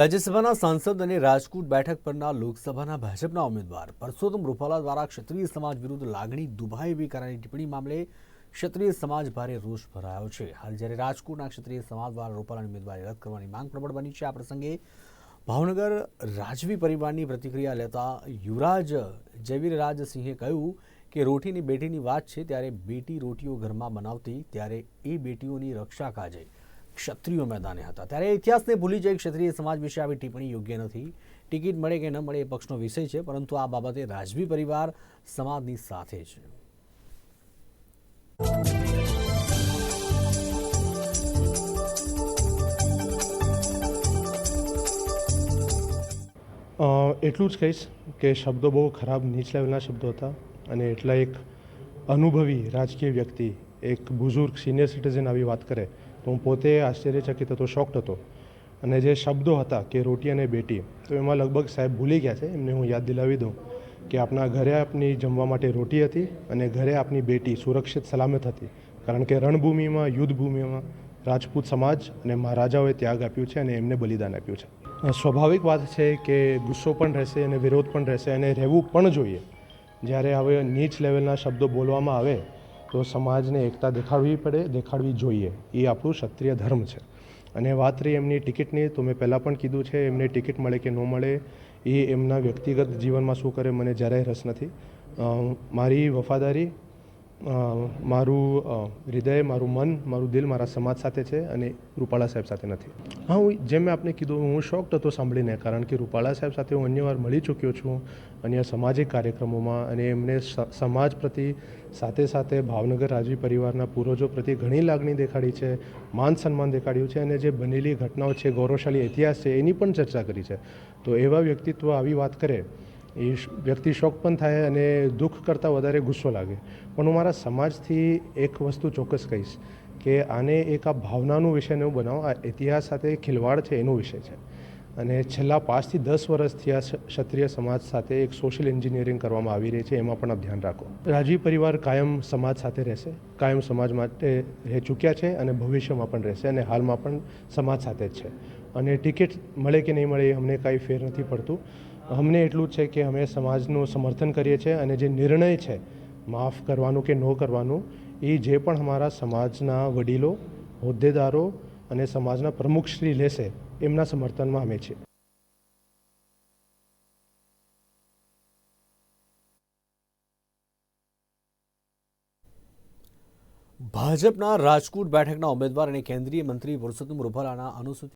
રાજ્યસભાના સાંસદ અને રાજકોટ બેઠક પરના લોકસભાના ભાજપના ઉમેદવાર પરસોત્તમ રૂપાલા દ્વારા ક્ષત્રિય સમાજ વિરુદ્ધ લાગણી દુભાઈ એવી કરાયેલી ટિપ્પણી મામલે ક્ષત્રિય સમાજ ભારે રોષ ભરાયો છે. હાલ જ્યારે રાજકોટના ક્ષત્રિય સમાજ દ્વારા રૂપાલાની ઉમેદવારી રદ કરવાની માંગ પ્રબળ બની છે, આ પ્રસંગે ભાવનગર રાજવી પરિવારની પ્રતિક્રિયા લેતા યુવરાજ જયવીરરાજસિંહે કહ્યું કે રોટીની બેટીની વાત છે, ત્યારે બેટી રોટીઓ ઘરમાં બનાવતી, ત્યારે એ બેટીઓની રક્ષા કાજે. ક્ષત્રિયો મેદાને હતા. ત્યારે ઇતિહાસને ભૂલી જઈ ક્ષત્રિય સમાજ વિશે આવી ટિપ્પણી યોગ્ય નથી. ટિકિટ મળે કે ન મળે એ પક્ષનો વિષય છે, પરંતુ આ બાબતે રાજવી પરિવાર સમાજની સાથે છે. એટલું જ કહીશ કે શબ્દો બહુ ખરાબ નીચ લેવલના શબ્દો હતા અને એટલા એક અનુભવી રાજકીય વ્યક્તિ એક બુઝુર્ગ સિનિયર સિટીઝન આવી વાત કરે, તો હું પોતે આશ્ચર્યચકિત હતો શોક્ડ હતો. અને જે શબ્દો હતા કે રોટી અને બેટી, તો એમાં લગભગ સાહેબ ભૂલી ગયા છે, એમને હું યાદ દિલાવી દઉં કે આપણા ઘરે આપની જમવા માટે રોટી હતી અને ઘરે આપની બેટી સુરક્ષિત સલામત હતી. કારણ કે રણભૂમિમાં, યુદ્ધભૂમિમાં રાજપૂત સમાજ અને મહારાજાઓએ ત્યાગ આપ્યું છે અને એમને બલિદાન આપ્યું છે. સ્વાભાવિક વાત છે કે ગુસ્સો પણ રહેશે અને વિરોધ પણ રહેશે અને રહેવું પણ જોઈએ. જ્યારે હવે નીચ લેવલના શબ્દો બોલવામાં આવે તો સમાજને એકતા દેખાડવી પડે, દેખાડવી જોઈએ. એ આપણું ક્ષત્રિય ધર્મ છે. અને વાત રહી એમની ટિકિટની, તો મેં પહેલાં પણ કીધું છે, એમને ટિકિટ મળે કે ન મળે, એ એમના વ્યક્તિગત જીવનમાં શું કરે, મને જરાય રસ નથી. મારી વફાદારી મારું હૃદય, મારું મન, મારું દિલ મારા સમાજ સાથે છે અને રૂપાળા સાહેબ સાથે નથી. હા, હું જેમ મેં આપને કીધું, હું શોખ હતો સાંભળીને કારણ કે રૂપાળા સાહેબ સાથે હું અન્ય વાર મળી ચૂક્યો છું અન્ય સામાજિક કાર્યક્રમોમાં અને એમને સમાજ પ્રતિ સાથે સાથે ભાવનગર રાજવી પરિવારના પૂર્વજો પ્રતિ ઘણી લાગણી દેખાડી છે, માન સન્માન દેખાડ્યું છે અને જે બનેલી ઘટનાઓ છે, ગૌરવશાળી ઇતિહાસ છે, એની પણ ચર્ચા કરી છે. તો એવા વ્યક્તિત્વ આવી વાત કરે એ વ્યક્તિ શોક પણ થાય અને દુઃખ કરતાં વધારે ગુસ્સો લાગે. પણ હું મારા સમાજથી એક વસ્તુ ચોક્કસ કહીશ કે આને એક આ ભાવનાનું વિષય ન બનાવો. આ ઇતિહાસ સાથે ખિલવાડ છે એનો વિષય છે. અને છેલ્લા પાંચથી દસ વર્ષથી આ ક્ષત્રિય સમાજ સાથે એક સોશિયલ એન્જિનિયરિંગ કરવામાં આવી રહી છે, એમાં પણ આપ ધ્યાન રાખો. રાજવી પરિવાર કાયમ સમાજ સાથે રહેશે, કાયમ સમાજ માટે રહી ચૂક્યા છે અને ભવિષ્યમાં પણ રહેશે અને હાલમાં પણ સમાજ સાથે જ છે. અને ટિકિટ મળે કે નહીં મળે એ અમને કાંઈ ફેર નથી પડતું. અમને એટલું જ છે કે અમે સમાજનું સમર્થન કરીએ છીએ અને જે નિર્ણય છે, માફ કરવાનું કે ન કરવાનું, એ જે પણ અમારા સમાજના વડીલો, હોદ્દેદારો અને સમાજના પ્રમુખશ્રી લેશે એમના સમર્થનમાં અમે છીએ. ભાજપના રાજકોટ બેઠકના ઉમેદવાર અને કેન્દ્રીય મંત્રી પુરુષોત્તમ રૂપાલાના અનુસૂચિત